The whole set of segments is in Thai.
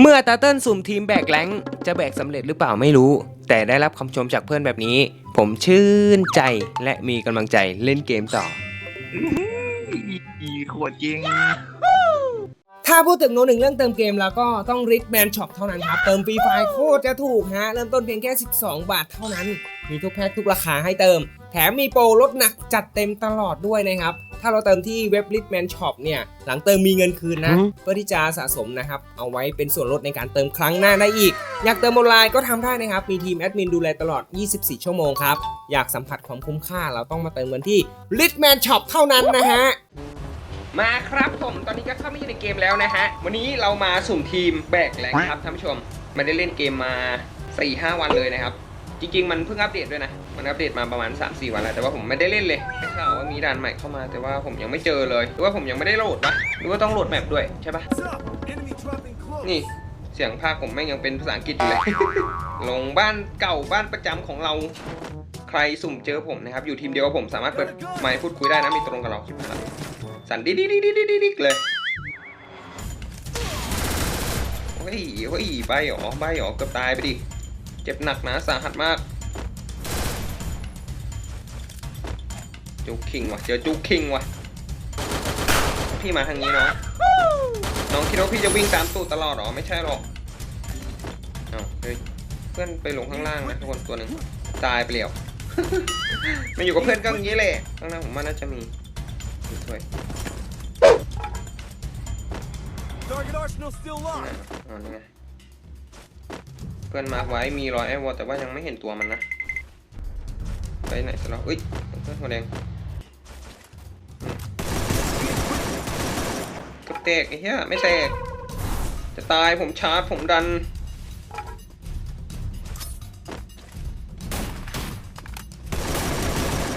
เมื่อตาเติ้ลสุ่มทีมแบกแรงค์จะแบกสำเร็จหรือเปล่าไม่รู้ แต่ได้รับคำชมจากเพื่อนแบบนี้ ผมชื่นใจและมีกำลังใจเล่นเกมต่อ อีโคตรจริง ถ้าพูดถึงโนหนึ่งเรื่องเติมเกมแล้วก็ต้องริ c แมนช็อปเท่านั้นครับ เติมฟรีไฟล์โคตรจะถูกฮะ เริ่มต้นเพียงแค่ 12 บาทเท่านั้น มีทุกแพ็คทุกราคาให้เติม แถมมีโปรลดหนักจัดเต็มตลอดด้วยนะครับ ถ้าเราเติมที่เว็บ r i c แมนช็อปเนี่ย หลังเติมมีเงินคืนนะอืมเพื่อที่จะสะสมนะครับ เอาไว้เป็นส่วนลดในการเติมครั้งหน้าได้อีก อยากเติมออนไลน์ก็ทำได้นะครับ มีทีมแอดมินดูแลตลอด 24 ชั่วโมงครับ อยากสัมผัสความคุ้มค่าเราต้องมาเติมกันที่ r i c แมนช็อปเท่านั้นนะฮะมาครับผม ตอนนี้ก็เข้ามาอยู่ในเกมแล้วนะฮะ วันนี้เรามาสุ่มทีมแบกแรงครับท่านผู้ชม ไม่ได้เล่นเกมมา 4-5 วันเลยนะครับ จริง ๆ มันเพิ่งอัปเดตด้วยนะ มันอัปเดตมาประมาณ 3-4 วันแล้ว แต่ว่าผมไม่ได้เล่นเลยไม่ข่าวว่ามีด่านใหม่เข้ามา แต่ว่าผมยังไม่เจอเลย หรือว่าผมยังไม่ได้โหลดปะหรือว่าต้องโหลดแมปด้วยใช่ปะนี่เสียงภาคผมแม่งยังเป็นภาษาอังกฤษอยู่เลย ลงบ้านเก่าบ้านประจำของเรา ใครสุ่มเจอผมนะครับ อยู่ทีมเดียวกับผมสามารถเปิดไมค์พูดคุยได้นะ มีตรงกับเราสั่นดิดิดิดิดิดิดิเลยโอ้ยโอ้ยใบหรอใบหรอเกือบตายไปดิ เจ็บหนักนะสาหัสมาก จุกคิงว่ะเจอจุกคิงว่ะพี่มาทางนี้เนาะน้องคิดว่าพี่จะวิ่งตามตูดตลอดเหรอไม่ใช่หรอกเอ้าเฮ้ยเพื่อนไปลงข้างล่างนะทุกคนตัวหนึ่งตายไปแล้วมาอยู่กับเพื่อนก็อย่างนี้แหละข้างหน้าผมว่าน่าจะมีสวย Target arsenal still ไหน locked. วะอ๋อนี่ไงเพื่อนมาร์คไว้มีรอยไอวอลแต่ว่ายังไม่เห็นตัวมันนะไปไหนซะแล้วเอ้ยเพื่อนหัวแดง แตกไอ้เหี้ยไม่แตก จะตายผมชาร์จผมดัน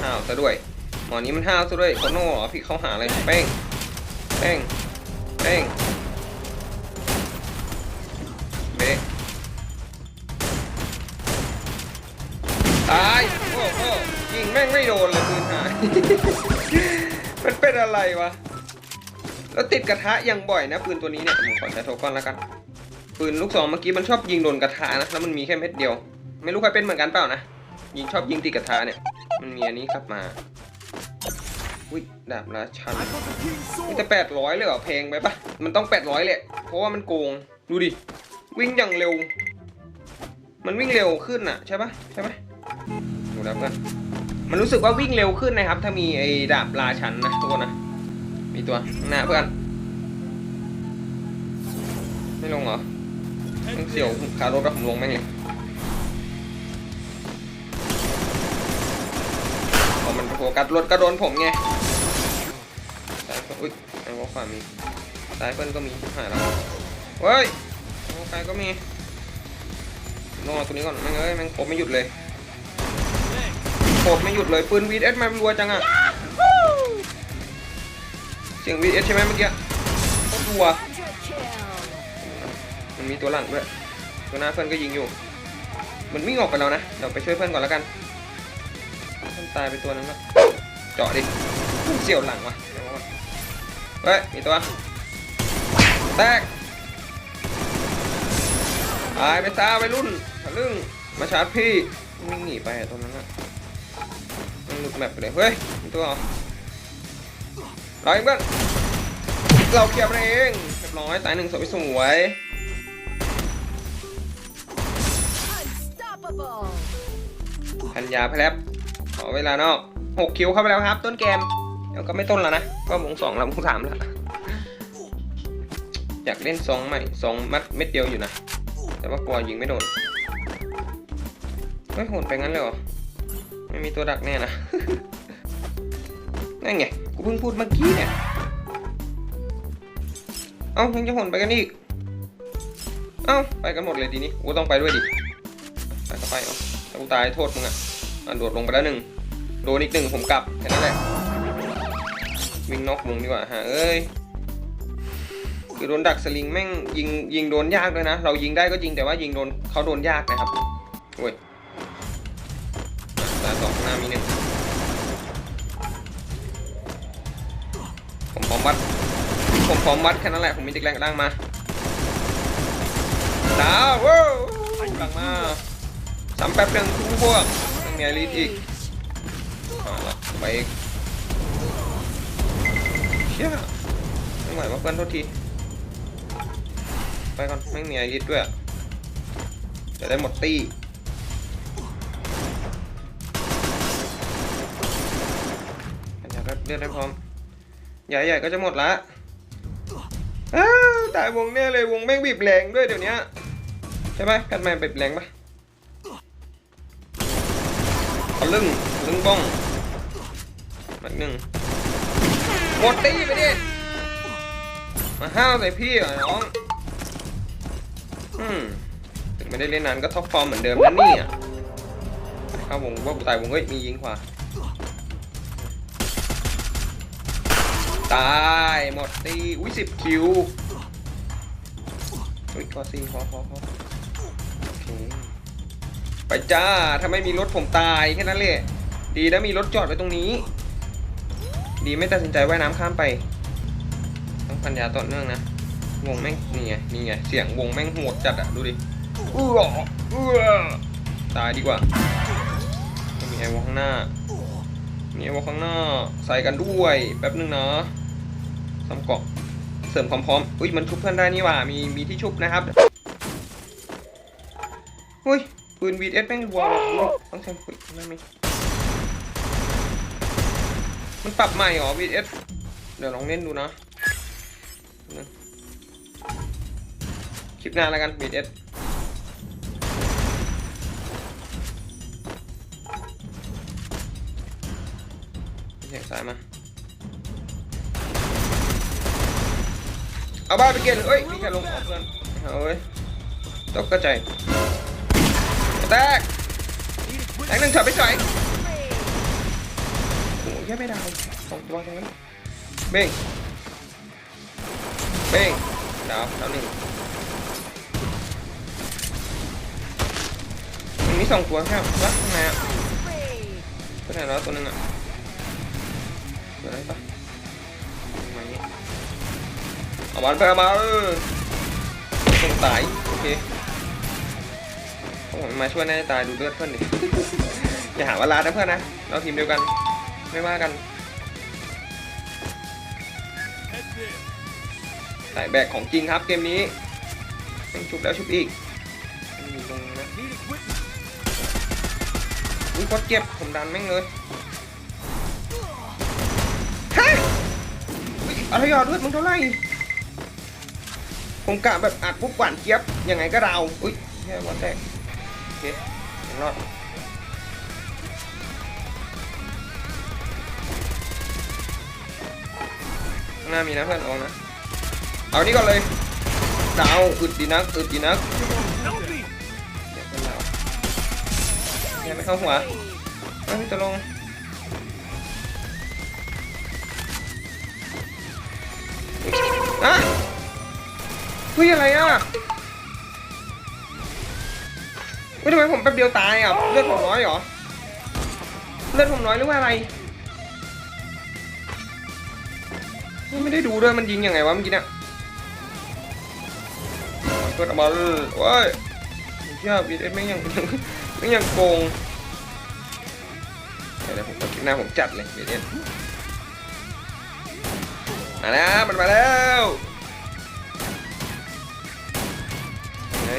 ห้าวซะด้วย หมอนี้มันห้าวซะด้วยโคโน่เหรอพี่เขาหาอะไรเป้งเป้งเป้งเบะตายโอ้โหยิงแม่งไม่โดนเลยปืนหาย มันเป็นอะไรวะ แล้วติดกระทะอยังบ่อยนะปืนตัวนี้เนี่ยผมขอใช้โทก้อนแล้วกัน ปืนลูกซองเมื่อกี้มันชอบยิงโดนกระทะนะแล้วมันมีแค่เม็ดเดียว ไม่รู้ใครเป็นเหมือนกันเปล่านะยิงชอบยิงติดกระทะเนี่ย มันมีอันนี้กลับมาอุ้ยดาบราชัน I got the king's นี่ sword. แต่แปดร้อยเลยเหรอเพลงไปปะมันต้องแปดร้อยแหละเพราะว่ามันโกงดูดิวิ่งอย่างเร็ว มันวิ่งเร็วขึ้นอะใช่ปะใช่ไหมดูแล้วเพื่อนมันรู้สึกว่าวิ่งเร็วขึ้นนะครับ ถ้ามีไอ้ดาบราชันนะทุกคนนะ มีตัวข้างหน้าเพื่อน ไม่ลงเหรอต้องเสี่ยวคารถกับผมลงแม่งเลยพอมันโฟกัสรถก็โดนผมไงซ้ายเพิ่อุ้ยทางขวามีซ้ายเพิ่อนก็มีหายแล้วเฮ้ยทางซ้ายก็มีลงมาตัวนี้ก่อนแม่งเอ้ยแม่งโคบไม่หยุดเลยโคบไม่หยุดเลยปืนวีดเอสมารัวจังอะ สียงวีเอสใช่ไหมเมื่อกี้ตัวมันมีตัวหลังด้วย ตัวหน้าเพื่อนก็ยิงอยู่ มันวิ่งออกไปแล้วนะ เดี๋ยวไปช่วยเพื่อนก่อนแล้วกันเพื่อนตายไปตัวนึงแล้วเจาะดิเสี่ยวหลังวะเดี๋ยวก่อนเฮ้ย มีตัว แตกตายไปซาไปรุ่นทะลึ่งมาชาร์จพี่วิ่งหนีไปตรงนั้นอะมันหลุดแมปไปเลย เฮ้ย มีตัวเหรอ เราเองเพื่อนเราเคลียร์มันเองเรียบร้อยตายหนึ่งสวยสวย Unstoppable! พันยาแพลบขอเวลานอกหกคิวเข้าไปแล้วครับ ต้นเกมเดี๋ยวก็ไม่ต้นแล้วนะ ก็วงสองแล้ววงสามแล้วอยากเล่นสองใหม่สองมัดเม็ดเดียวอยู่นะ แต่ว่ากลัวยิงไม่โดนเฮ้ยโหดไปงั้นเลยเหรอ ไม่มีตัวดักแน่นะ นั่นไง กูเพิ่งพูดเมื่อกี้เนี่ย เอ้ายังจะหนไปกันอีก เอ้าไปกันหมดเลยทีนี้ กูต้องไปด้วยดิ ไปก็ไปเนาถ้ากูตายโทษมึงอะอะโดดลงไปแล้วหนึ่ง โดนอีกหนึ่งผมกลับแค่นั้นแหละ วิ่งนอกวงดีกว่าฮะเอ้ยคือโดนดักสลิงแม่งยิงยิงโดนยากด้วยนะ เรายิงได้ก็จริงแต่ว่ายิงโดนเขาโดนยากนะครับโอ้ยตาสองข้างหน้ามีหนึ่ง อวัด ผมขอวัดแค่นั้นแหละ ผมมีเด็กแรงกระด้างมาดาวว้าวหลังมาสามแป๊บเรื่องคู่พวกเรื่องเนียรีดอีกมไปอีกเชี่ยไม่ไหวมาเพื่อนทุกทีไปก่อนไม่มีอะไรดด้วยจะได้หมดตี้อยากเลือดได้พร้อม ใหญ่ๆก็จะหมดละตายวงเนี่ยเลยวงแม่งบีบแรงด้วยเดี๋ยวนี้ใช่ไหมแพทแมนบีบแรงปะเอาลึงลึงบ้องมัดหนึ่งหมดตีไปดิมาห้าวใส่พี่เหรอน้องอืมถึงไม่ได้เล่นนานก็ท็อปฟอร์มเหมือนเดิมนะเนี่ยเข้าวงว่าตายวงเฮ้ยมียิงขวา ตายหมดตีอุ้ยสิบคิวอุ้ยขอสี่ขอขอขอโอเคไปจ้าถ้าไม่มีรถผมตายแค่นั้นแหละดีนะมีรถจอดไว้ตรงนี้ ดีไม่ตัดสินใจว่ายน้ำข้ามไปต้องพันยาต่อเนื่องนะวงแม่งนี่ไงนี่ไงเสียงวงแม่งโหดจัดอะดูดิอื้ออื้อตายดีกว่าไม่มีไอ้วงข้างหน้ามีไอ้วงข้างหน้าใส่กันด้วยแป๊บนึงนะ ซ้ำเกาะเสริมความพร้อม อุ้ยมันชุบเพื่อนได้นี่ว่ามีมีที่ชุบนะครับ อุ้ยปืนวีเอสแม่งวอลต้องใช้ปืนไม่มีมันปรับใหม่เหรอวีเอสเดี๋ยวลองเล่นดูนะคลิปหน้าแล้วกันบีดเอสเสียงสายมา เอาบ้านไปเกณฑ์เฮ้ยมีแค่ลงออกเพื่อนเอาเว้ยตกกระจายแตกแตกหนึ่งเถอะไปใส่โอ้ยแค่ไม่ได้สองตัวแค่นั้นเบ้งเบ้งดาวดาวหนึ่งมันมีสองตัวแค่วัดข้างในอะตัวไหนแล้วตัวหนึงอะตัวอะไรปะ เอาบอไปเอามาเออต้องตายโอเคผมมาช่วยแน่ตายดูเลือดเพื่อนดิอย่าหาว่าลาดนะเพื่อนนะเราทีมเดียวกัน ไม่ว่ากัน Head there. สายแบกของจริงครับเกมนี้ต้องชุบแล้วชุบอีกอยู่ตรงนะอุ้ยคตรเจ็บผมดันแม่งเลยฮะอุ๊ยอะไรอะเลือดมึงเท่าไหร่ ผมกะแบบอัดปุ๊บหวานเจี๊ยบยังไงก็ดาวอุ้ยแค่วันแรกโอเคยังรอดข้างหน้ามีนะเพื่อนเอานะ เอานี่ก่อนเลยดาวอึดดีนักอึดดีนักเดี๋ยเป็นดาวยังไม่เข้าหัวเอ้ยจะลง เฮ้ยอะไรอะเฮ้ยทำไมผมแป๊บเดียวตายอะเลือดผมน้อยเหรอเลือดผมน้อยหรือว่าอะไรไม่ได้ดูด้วยมันยิงยังไงวะเมื่อกี้เนี่ยเกิดออลยเว้ยเชี่ยบีเอสไม่ยังไม่งยังโกงเดี๋ยวผมคลิปหน้าผมจัดเลยบีเอสมาแล้วมันมาแล้ว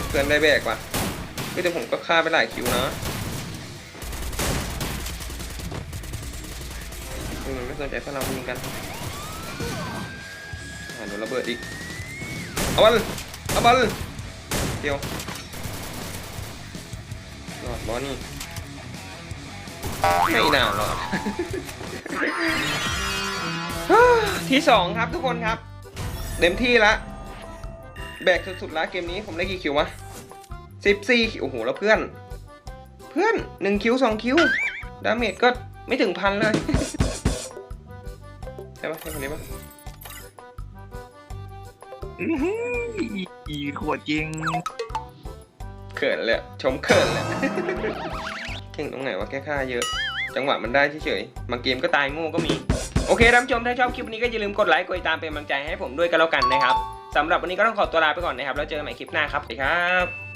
เฮ้เพื่อนได้แบกว่ะเฮ้ยแต่ผมก็ฆ่าไปหลายคิวนะมันไม่สนใจพวกเรายิงกันอ่าโดนระเบิดอีก เอาบอลเอาบอลเดียวรอดบอลนี่ไม่น่ารอด ที่สองครับทุกคนครับ เต็มที่ละ แบกสุดๆละเกมนี้ผมได้กี่คิววะสิบสี่โอ้โหแล้วเพื่อน เพื่อนหนึ่งคิวสองคิวดาเมจก็ไม่ถึงพันเลยใช่ปะใช่คนนี้ปะอื้อหืออีขวดจริงเขินเลยอะชมเขินเลยเก่งตรงไหนวะแค่ค่าเยอะ จังหวะมันได้เฉยๆบางเกมก็ตายโง่ก็มี โอเคท่านผู้ชมถ้าชอบคลิปนี้ก็อย่าลืมกดไลค์กดติดตามเป็นกำลังใจให้ผมด้วยกันแล้วกันนะครับ สำหรับวันนี้ก็ต้องขอตัวลาไปก่อนนะครับ แล้วเจอกันใหม่คลิปหน้าครับสวัสดีครับ